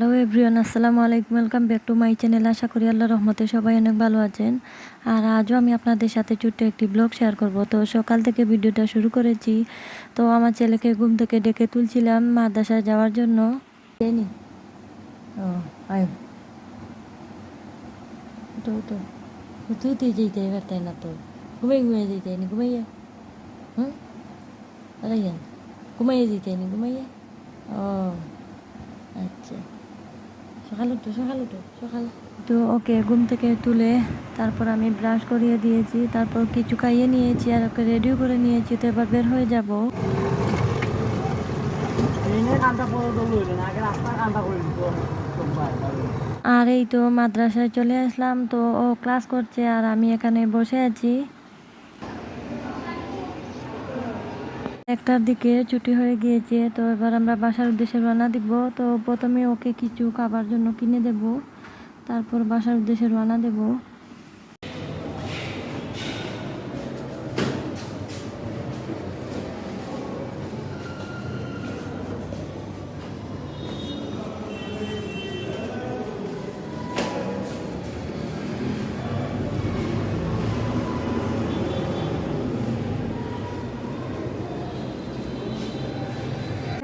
Hello everyone, আসসালামু আলাইকুম। Welcome back to my channel আশা করি আল্লাহ রহমতে সবাই অনেক ভালো আছেন। আর আজও আমি আপনাদের সাথে ছোট্ট একটি ব্লগ শেয়ার করব। তো সকাল থেকে ভিডিওটা শুরু করেছি। তো আমার ছেলেকে ঘুম থেকে ডেকে তুলছিলাম মাদ্রাসায় যাওয়ার জন্য। তো না তো? ঘুমাই ঘুমাইয়া। হুম? ঘুমাইয়া ঘুমাইয়া ও আচ্ছা সকাল উঠো সকাল। উঠো সকাল তো ওকে ঘুম থেকে তুলে তারপর আমি ব্রাশ করিয়ে দিয়েছি তারপর কিছু খাইয়ে নিয়েছি আর ওকে রেডিও করে নিয়েছি তো এবার বের হয়ে যাব। আর এই তো মাদ্রাসায় চলে আসলাম তো ও ক্লাস করছে আর আমি এখানে বসে আছি। একটার দিকে ছুটি হয়ে গিয়েছে, তো এবার আমরা বাসার উদ্দেশ্যে রওনা দিব। তো প্রথমে ওকে কিছু খাবার জন্য কিনে দেব, তারপর বাসার উদ্দেশ্যে রওনা দেব।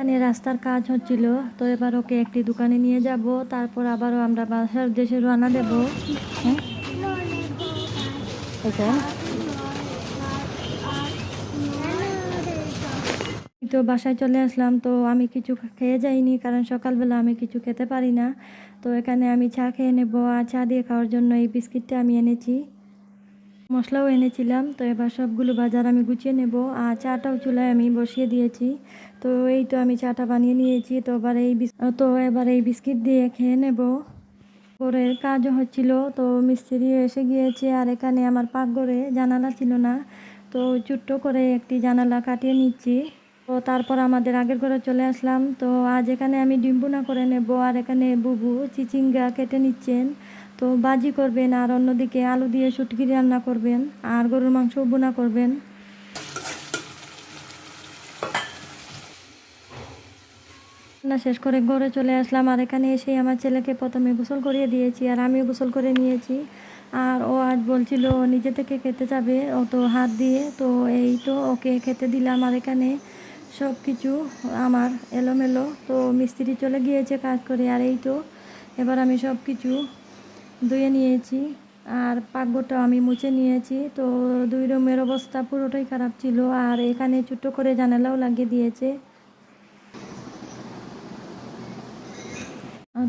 এখানে রাস্তার কাজ হচ্ছিল, তো এবার ওকে একটি দোকানে নিয়ে যাব, তারপর আবারও আমরা বাসার দেশে রওনা দেব। হ্যাঁ? তো বাসায় চলে আসলাম, তো আমি কিছু খেয়ে যাইনি, কারণ সকালবেলা আমি কিছু খেতে পারি না। তো এখানে আমি চা খেয়ে নেব, আর চা দিয়ে খাওয়ার জন্য এই বিস্কিটটা আমি এনেছি। মশলাও এনেছিলাম, তো এবার সবগুলো বাজার আমি গুছিয়ে নেব। আর চাটাও চুলায় আমি বসিয়ে দিয়েছি। তো এই তো আমি চাটা বানিয়ে নিয়েছি। তো এবার এই তো এবার এই বিস্কিট দিয়ে খেয়ে নেব। পরে কাজও হচ্ছিল, তো মিস্ত্রি এসে গিয়েছে। আর এখানে আমার পাকঘরে জানালা ছিল না, তো ছোট্ট করে একটি জানালা কাটিয়ে নিচ্ছি। তো তারপর আমাদের আগের ঘরে চলে আসলাম। তো আজ এখানে আমি ডিম বোনা করে নেব। আর এখানে বুবু, চিচিঙ্গা কেটে নিচ্ছেন। তো বাজি করবেন আর অন্যদিকে আলু দিয়ে শুটকি রান্না করবেন আর গরুর মাংস বোনা করবেন। রান্না শেষ করে ঘরে চলে আসলাম আর এখানে এসে আমার ছেলেকে প্রথমে গোসল করিয়ে দিয়েছি আর আমিও গোসল করে নিয়েছি। আর ও আজ বলছিল নিজে থেকে খেতে যাবে, ও তো হাত দিয়ে, তো এই তো ওকে খেতে দিলাম আর এখানে সব কিছু আমার এলোমেলো। তো মিস্ত্রি চলে গিয়েছে কাজ করে আর এই তো এবার আমি সব কিছু ধুয়ে নিয়েছি আর পাকঘরটাও আমি মুছে নিয়েছি। তো দুই রুমের অবস্থা পুরোটাই খারাপ ছিল আর এখানে ছোট্ট করে জানালাও লাগিয়ে দিয়েছে।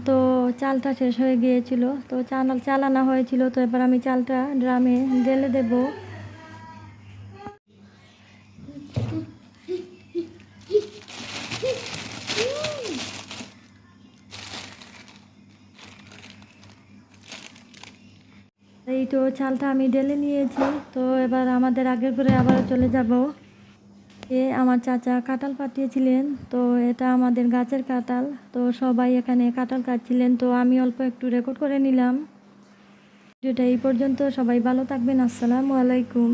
তো চালটা শেষ হয়ে গিয়েছিল। তো চাল চালানো হয়েছিল। তো এবার আমি চালটা ড্রামে ঢেলে দেব। এই তো চালটা আমি ডেলে নিয়েছি। তো এবার আমাদের আগের করে আবার চলে যাব। এ আমার চাচা কাঁঠাল পাঠিয়েছিলেন। তো এটা আমাদের গাছের কাঁঠাল। তো সবাই এখানে কাঁঠাল কাটছিলেন। তো আমি অল্প একটু রেকর্ড করে নিলাম। ভিডিওটা এই পর্যন্ত। সবাই ভালো থাকবেন। আসসালামু আলাইকুম।